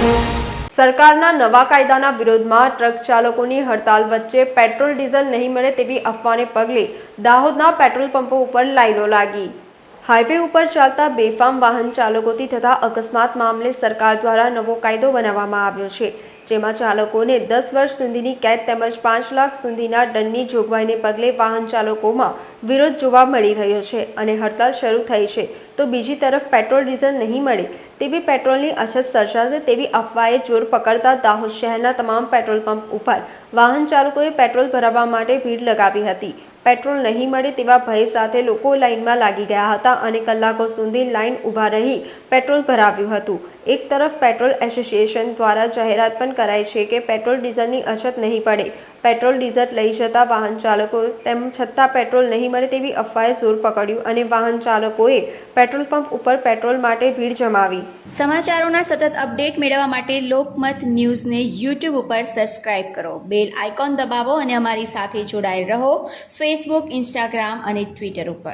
સરકારના નવા કાયદાના વિરોધમાં ટ્રક ચાલકોની હડતાલ વચ્ચે પેટ્રોલ, ડીઝલ નહીં મળે તેવી અફવાને પગલે દાહોદના પેટ્રોલ પંપો ઉપર લાઈનો લાગી. હાઈવે ઉપર ચાલતા બેફામ વાહન ચાલકોથી થતા અકસ્માત મામલે સરકાર દ્વારા નવો કાયદો બનાવવામાં આવ્યો છે, જેમાં ચાલકોને દસ વર્ષ સુધીની કેદ તેમજ પાંચ લાખ સુધીના દંડની જોગવાઈને પગલે વાહન ચાલકોમાં વિરોધ જોવા મળી રહ્યો છે અને હડતાલ શરૂ થઈ છે. તો બીજી તરફ પેટ્રોલ, ડીઝલ નહીં મળે તેવી પેટ્રોલની અછત સર્જાશે તેવી અફવાએ જોર પકડતા દાહોદ શહેરના તમામ પેટ્રોલ પંપ ઉપર વાહન ચાલકોએ પેટ્રોલ ભરાવવા માટે ભીડ લગાવી હતી. પેટ્રોલ નહીં મળે તેવા ભય સાથે લોકો લાઇનમાં લાગી ગયા હતા અને કલાકો સુધી લાઇન ઊભા રહી પેટ્રોલ ભરાવ્યું હતું. એક તરફ પેટ્રોલ એસોસિએશન દ્વારા જાહેરાત પણ કરાઈ છે કે પેટ્રોલ, ડીઝલની અછત નહીં પડે. પેટ્રોલ, ડીઝલ લઈ જતા વાહન ચાલકો તેમ છતાં પેટ્રોલ નહીં મળે તેવી અફવાએ જોર પકડ્યું અને વાહન ચાલકોએ પેટ્રોલ પંપ ઉપર પેટ્રોલ માટે ભીડ જમાવી. સમાચારોના સતત અપડેટ મેળવવા માટે લોકમત ન્યૂઝને યુટ્યુબ ઉપર સબસ્ક્રાઇબ કરો. બેલ આઇકોન દબાવો અને અમારી સાથે જોડાયેલ રહો. ફેસબુક ઇન્સ્ટાગ્રામ અને ટ્વિટર ઉપર.